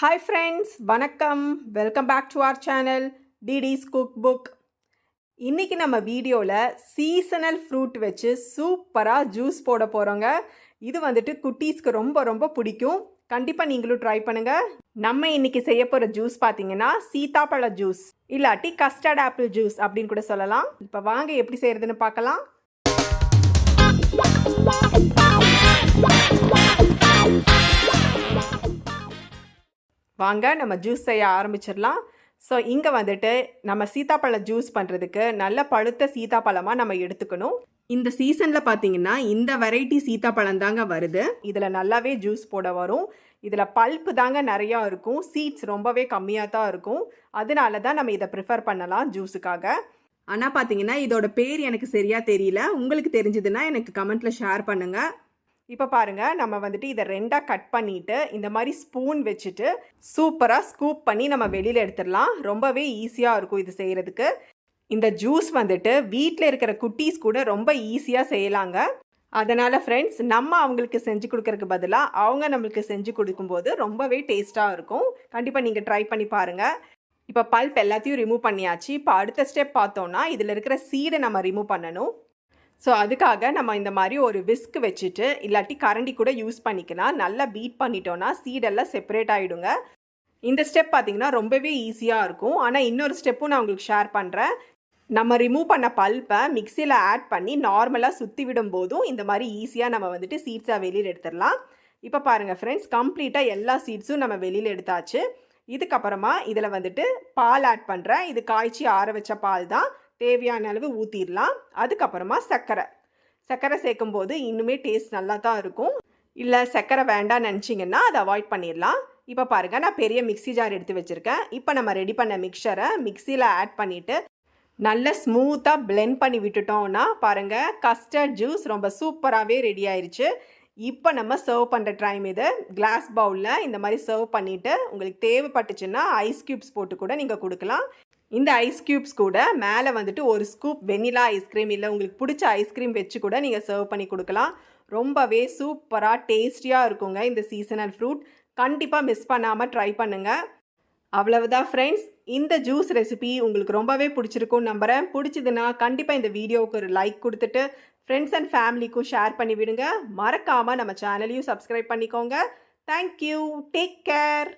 Hi friends வணக்கம். Welcome back to our channel DD's cook book இன்றைக்கி நம்ம வீடியோவில் சீசனல் ஃப்ரூட் வச்சு சூப்பராக ஜூஸ் போட போகிறோங்க இது வந்துட்டு குட்டீஸ்க்கு ரொம்ப ரொம்ப பிடிக்கும். கண்டிப்பாக நீங்களும் ட்ரை பண்ணுங்கள் நம்ம இன்றைக்கி செய்ய போகிற ஜூஸ் பார்த்தீங்கன்னா சீதாப்பழ ஜூஸ் இல்லாட்டி கஸ்டர்ட் ஆப்பிள் ஜூஸ் அப்படின்னு கூட சொல்லலாம். இப்போ வாங்க எப்படி செய்கிறதுன்னு பார்க்கலாம். வாங்க நம்ம ஜூஸ் செய்ய ஆரம்பிச்சிடலாம். ஸோ இங்கே வந்துட்டு நம்ம சீத்தாப்பழம் ஜூஸ் பண்ணுறதுக்கு நல்ல பழுத்த சீதாப்பழமாக நம்ம எடுத்துக்கணும். இந்த சீசனில் பார்த்தீங்கன்னா இந்த வெரைட்டி சீதாப்பழம் தாங்க வருது. இதில் நல்லாவே ஜூஸ் போட வரும். இதில் பல்ப்பு தாங்க நிறையா இருக்கும். சீட்ஸ் ரொம்பவே கம்மியாக தான் இருக்கும். அதனால தான் நம்ம இதை ப்ரிஃபர் பண்ணலாம் ஜூஸுக்காக ஆனால் பார்த்தீங்கன்னா இதோட பேர் எனக்கு சரியாக தெரியல. உங்களுக்கு தெரிஞ்சதுன்னா எனக்கு கமெண்ட்டில் ஷேர் பண்ணுங்கள் இப்போ பாருங்கள் நம்ம வந்துட்டு இதை ரெண்டாக கட் பண்ணிவிட்டு இந்த மாதிரி ஸ்பூன் வச்சுட்டு சூப்பராக ஸ்கூப் பண்ணி நம்ம வெளியில் எடுத்துடலாம். ரொம்பவே ஈஸியாக இருக்கும் இது செய்கிறதுக்கு இந்த ஜூஸ் வந்துட்டு வீட்டில் இருக்கிற குட்டீஸ் கூட ரொம்ப ஈஸியாக செய்யலாங்க. அதனால் ஃப்ரெண்ட்ஸ் நம்ம அவங்களுக்கு செஞ்சு கொடுக்கறதுக்கு பதிலாக அவங்க நம்மளுக்கு செஞ்சு கொடுக்கும்போது ரொம்பவே டேஸ்ட்டாக இருக்கும். கண்டிப்பாக நீங்கள் ட்ரை பண்ணி பாருங்கள் இப்போ பல்ப் எல்லாத்தையும் ரிமூவ் பண்ணியாச்சு. இப்போ அடுத்த ஸ்டெப் பார்த்தோன்னா இதில் இருக்கிற சீடை நம்ம ரிமூவ் பண்ணணும். ஸோ அதுக்காக நம்ம இந்த மாதிரி ஒரு விஸ்க் வச்சுட்டு இல்லாட்டி கரண்டி கூட யூஸ் பண்ணிக்கலாம். நல்லா பீட் பண்ணிட்டோன்னா சீடெல்லாம் செப்பரேட் ஆகிடுங்க இந்த ஸ்டெப் பார்த்தீங்கன்னா ரொம்பவே ஈஸியாக இருக்கும். ஆனால் இன்னொரு ஸ்டெப்பும் நான் உங்களுக்கு ஷேர் பண்ணுறேன் நம்ம ரிமூவ் பண்ண பல்ப்பை மிக்சியில் ஆட் பண்ணி நார்மலாக சுற்றி விடும் போதும் இந்த மாதிரி ஈஸியாக நம்ம வந்துட்டு சீட்ஸாக வெளியில் எடுத்துடலாம். இப்போ பாருங்கள் ஃப்ரெண்ட்ஸ் கம்ப்ளீட்டாக எல்லா சீட்ஸும் நம்ம வெளியில் எடுத்தாச்சு. இதுக்கப்புறமா இதில் வந்துட்டு பால் ஆட் பண்ணுறேன் இது காய்ச்சி ஆற வச்ச பால் தான். தேவையான அளவு ஊற்றிடலாம் அதுக்கப்புறமா சர்க்கரை சர்க்கரை சேர்க்கும்போது இன்னுமே டேஸ்ட் நல்லா தான் இருக்கும். இல்லை சர்க்கரை வேண்டாம் நினச்சிங்கன்னா அதை அவாய்ட் பண்ணிடலாம். இப்போ பாருங்கள் நான் பெரிய மிக்ஸி ஜார் எடுத்து வச்சுருக்கேன். இப்போ நம்ம ரெடி பண்ண மிக்சரை மிக்சியில் ஆட் பண்ணிவிட்டு நல்ல ஸ்மூத்தாக பிளெண்ட் பண்ணி விட்டுட்டோம்னா பாருங்கள் கஸ்டர்ட் ஜூஸ் ரொம்ப சூப்பராகவே ரெடி ஆயிடுச்சு இப்போ நம்ம சர்வ் பண்ணுற டைம் இது. கிளாஸ் பவுலில் இந்த மாதிரி சர்வ் பண்ணிவிட்டு உங்களுக்கு தேவைப்பட்டுச்சுன்னா ஐஸ் க்யூப்ஸ் போட்டு கூட நீங்கள் கொடுக்கலாம். இந்த ஐஸ் க்யூப்ஸ் கூட மேலே வந்துட்டு ஒரு ஸ்கூப் வெனிலா ஐஸ்கிரீம் இல்லை உங்களுக்கு பிடிச்ச ஐஸ்கிரீம் வச்சு கூட நீங்கள் சர்வ் பண்ணி கொடுக்கலாம். ரொம்பவே சூப்பராக டேஸ்டியாக இருக்குங்க இந்த சீசனல் ஃப்ரூட் கண்டிப்பாக மிஸ் பண்ணாமல் ட்ரை பண்ணுங்கள் அவ்வளவுதான் ஃப்ரெண்ட்ஸ் இந்த ஜூஸ் ரெசிபி உங்களுக்கு ரொம்பவே பிடிச்சிருக்கும் நம்புகிறேன் பிடிச்சதுன்னா கண்டிப்பாக இந்த வீடியோவுக்கு ஒரு லைக் கொடுத்துட்டு ஃப்ரெண்ட்ஸ் அண்ட் ஃபேமிலிக்கும் ஷேர் பண்ணி விடுங்க. மறக்காமல் நம்ம சேனலையும் சப்ஸ்கிரைப் பண்ணிக்கோங்க. Thank you take care